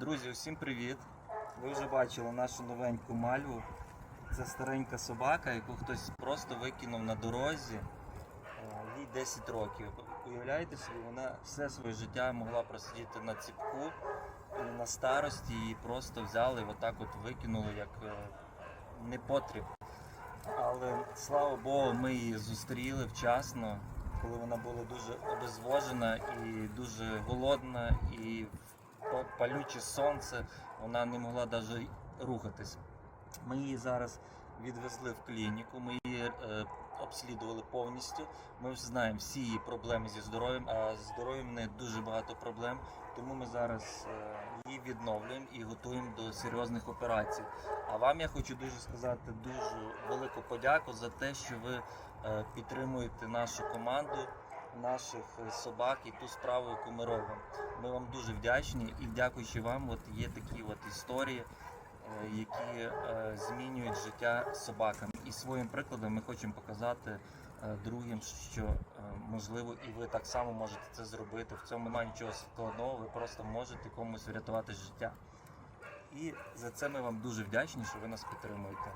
Друзі, усім привіт! Ви вже бачили нашу новеньку мальву. Це старенька собака, яку хтось просто викинув на дорозі. Е, Їй 10 років. Уявляєте собі, вона все своє життя могла просидіти на ціпку на старості її просто взяли і отак от викинули як е, непотріб. Але слава Богу, ми її зустріли вчасно, коли вона була дуже обезвожена і дуже голодна, і палюче сонце вона не могла навіть рухатись. Ми її зараз відвезли в клініку, ми її е, обслідували повністю. Ми вже знаємо всі її проблеми зі здоров'ям, а з здоров'ям в неї дуже багато проблем. Тому ми зараз е, її відновлюємо і готуємо до серйозних операцій. А вам я хочу дуже сказати дуже велику подяку за те, що ви е, підтримуєте нашу команду, наших собак і ту справу, яку ми робимо. Ми вам дуже вдячні і дякуючи вам, от є такі от історії, е, які е, змінюють життя собакам. І своїм прикладом ми хочемо показати е, другим, що можливо і ви так само можете це зробити. В цьому немає нічого складного, ви просто можете комусь врятувати життя. І за це ми вам дуже вдячні, що ви нас підтримуєте.